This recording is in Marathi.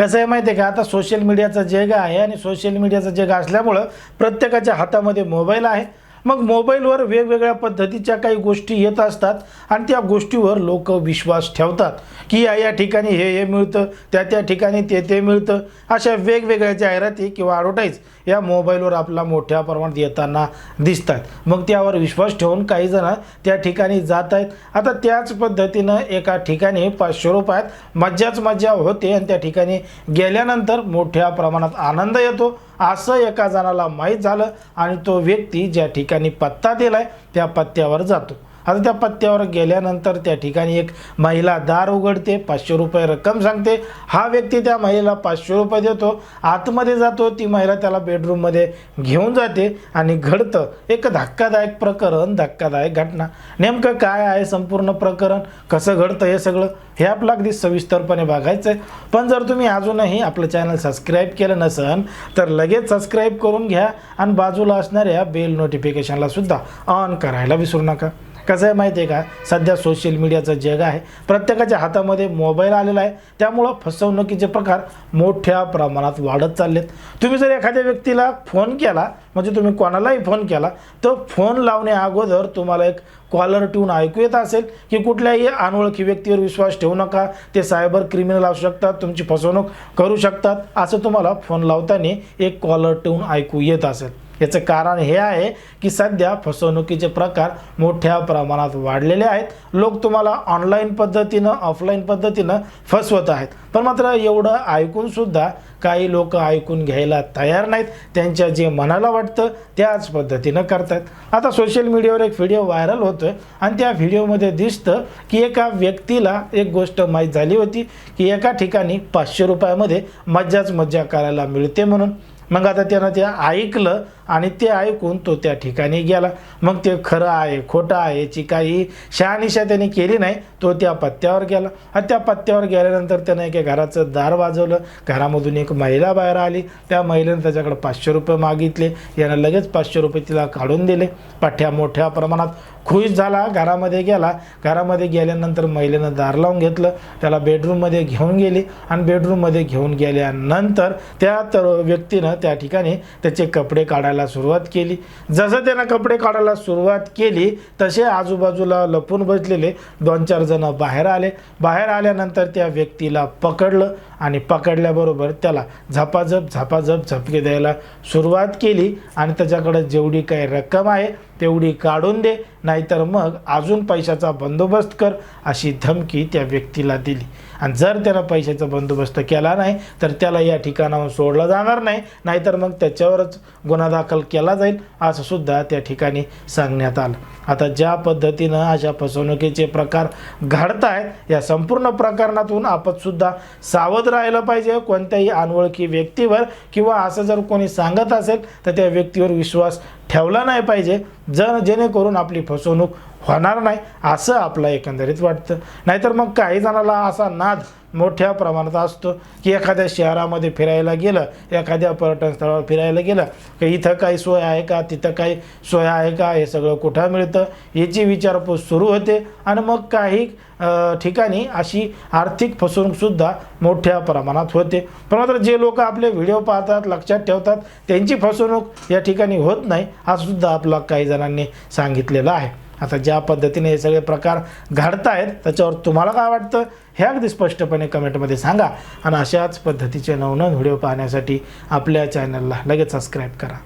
कसं आहे माहिती आहे का? आता सोशल मीडियाचं जग आहे आणि सोशल मीडियाचं जग असल्यामुळं प्रत्येकाच्या हातामध्ये मोबाईल आहे. मग मोबाईलवर वेगवेगळ्या पद्धतीच्या काही गोष्टी येत असतात आणि त्या गोष्टीवर लोक विश्वास ठेवतात की या या ठिकाणी हे हे मिळतं त्या त्या ठिकाणी ते ते मिळतं. अशा वेगवेगळ्या जाहिराती किंवा ॲडव्हर्टाईज या मोबाईलवर आपला मोठ्या प्रमाणात येताना दिसतात. मग त्यावर विश्वास ठेवून काही जण त्या ठिकाणी जात आहेत. आता त्याच पद्धतीनं एका ठिकाणी पाचशे रुपयात मज्जाच मज्जा होते आणि त्या ठिकाणी गेल्यानंतर मोठ्या प्रमाणात आनंद येतो. असं एका जणाला माहीत झालं आणि तो व्यक्ती ज्या ठिकाणी पत्ता दिलाय त्या पत्त्यावर जातो. आता त्या पत्त्यावर गेल्यानंतर त्या ठिकाणी एक महिला दार उघडते पाचशे रुपये रक्कम सांगते. हा व्यक्ती त्या महिलेला पाचशे रुपये देतो. आतमध्ये जातो ती महिला त्याला बेडरूममध्ये घेऊन जाते आणि घडतं एक धक्कादायक प्रकरण धक्कादायक घटना. नेमकं काय आहे संपूर्ण प्रकरण? कसं घडतं हे सगळं? हे आपलं अगदी सविस्तरपणे बघायचं आहे पण जर तुम्ही अजूनही आपलं चॅनल सबस्क्राईब केलं नसन तर लगेच सबस्क्राईब करून घ्या आणि बाजूला असणाऱ्या बेल नोटिफिकेशनला सुद्धा ऑन करायला विसरू नका. कसं आहे माहिती आहे का? सध्या सोशल मीडियाचं जग आहे. प्रत्येकाच्या हातामध्ये मोबाईल आलेला आहे. त्यामुळं फसवणुकीचे प्रकार मोठ्या प्रमाणात वाढत चाललेत. तुम्ही जर एखाद्या व्यक्तीला फोन केला म्हणजे तुम्ही कोणालाही फोन केला तर फोन लावण्या अगोदर तुम्हाला एक कॉलर ट्यून ऐकू येत असेल की कुठल्याही अनोळखी व्यक्तीवर विश्वास ठेवू नका. ते सायबर क्रिमिनल असू शकतात तुमची फसवणूक करू शकतात. असं तुम्हाला फोन लावताना एक कॉलर ट्यून ऐकू येत असेल. याचं कारण हे आहे की सध्या फसवणुकीचे प्रकार मोठ्या प्रमाणात वाढलेले आहेत. लोक तुम्हाला ऑनलाईन पद्धतीनं ऑफलाईन पद्धतीनं फसवत आहेत. पण मात्र एवढं ऐकूनसुद्धा काही लोक ऐकून घ्यायला तयार नाहीत. त्यांच्या जे मनाला वाटतं त्याच पद्धतीनं करतात आता सोशल मीडियावर एक व्हिडिओ व्हायरल होतो आहे आणि त्या व्हिडिओमध्ये दिसतं की एका व्यक्तीला एक गोष्ट माहीत झाली होती की एका ठिकाणी पाचशे रुपयामध्ये मज्जाच मज्जा करायला मिळते म्हणून. मग आता त्यानं ते ऐकलं आणि ते ऐकून तो त्या ठिकाणी गेला. मग ते खरं आहे खोटं आहे याची काही शहानिशा त्याने केली नाही. तो त्या पत्त्यावर गेला. आणि त्या पत्त्यावर गेल्यानंतर त्यानं एका घराचं दार वाजवलं. घरामधून एक महिला बाहेर आली. त्या महिलेनं त्याच्याकडे पाचशे रुपये मागितले. यानं लगेच पाचशे रुपये तिला काढून दिले. पाठ्या मोठ्या प्रमाणात खुश झाला. घरामध्ये गेला. घरामध्ये गेल्यानंतर महिलेनं दार लावून घेतलं. त्याला बेडरूममध्ये घेऊन गेली. आणि बेडरूममध्ये घेऊन गेल्यानंतर त्या तर व्यक्तीनं त्या ठिकाणी त्याचे कपडे काढायला सुरुवात केली. जसं त्यानं कपडे काढायला सुरुवात केली तसे आजूबाजूला लपून बसलेले दोन चार जण बाहेर आले. बाहेर आल्यानंतर त्या व्यक्तीला पकडलं. आणि पकडल्याबरोबर त्याला झपाझप झपाझप झपके द्यायला सुरुवात केली आणि त्याच्याकडं जेवढी काही रक्कम आहे तेवढी काढून दे नाहीतर मग अजून पैशाचा बंदोबस्त कर अशी धमकी त्या व्यक्तीला दिली. आणि जर त्यानं पैशाचा बंदोबस्त केला नाही तर त्याला या ठिकाणाहून सोडलं जाणार नाही नाहीतर मग त्याच्यावरच गुन्हा दाखल केला जाईल असं सुद्धा त्या ठिकाणी सांगण्यात आलं. आता ज्या पद्धतीनं अशा फसवणुकीचे प्रकार घडत आहेत या संपूर्ण प्रकरणातून आपण सुद्धा सावध राहिलं पाहिजे. कोणत्याही अनोळखी व्यक्तीवर किंवा असं जर कोणी सांगत असेल तर त्या व्यक्तीवर विश्वास ठेवला नाही पाहिजे. जर जेणेकरून आपली फसवणूक होणार नाही असं आपलं एकंदरीत वाटतं. नाहीतर मग काही जणाला असा नाद मोठ्या प्रमाणात असतो की एखाद्या शहरामध्ये फिरायला गेलं एखाद्या पर्यटन स्थळावर फिरायला गेलं की इथं काही सोय आहे का तिथं काही सोय आहे का हे सगळं कुठं मिळतं याची विचारपूस सुरू होते आणि मग काही ठिकाणी अशी आर्थिक फसवणूकसुद्धा मोठ्या प्रमाणात होते. पण मात्र जे लोक आपले व्हिडिओ पाहतात लक्षात ठेवतात त्यांची फसवणूक या ठिकाणी होत नाही हा सुद्धा आपला काही जणांनी सांगितलेलं आहे. आता ज्या पद्धतीने हे सगळे प्रकार घडत आहेत त्याच्यावर तुम्हाला काय वाटतं? हे अगदी स्पष्टपणे कमेंटमध्ये सांगा. आणि अशाच पद्धतीचे नवनवीन व्हिडिओ पाहण्यासाठी आपल्या चॅनलला लगेच सबस्क्राईब करा.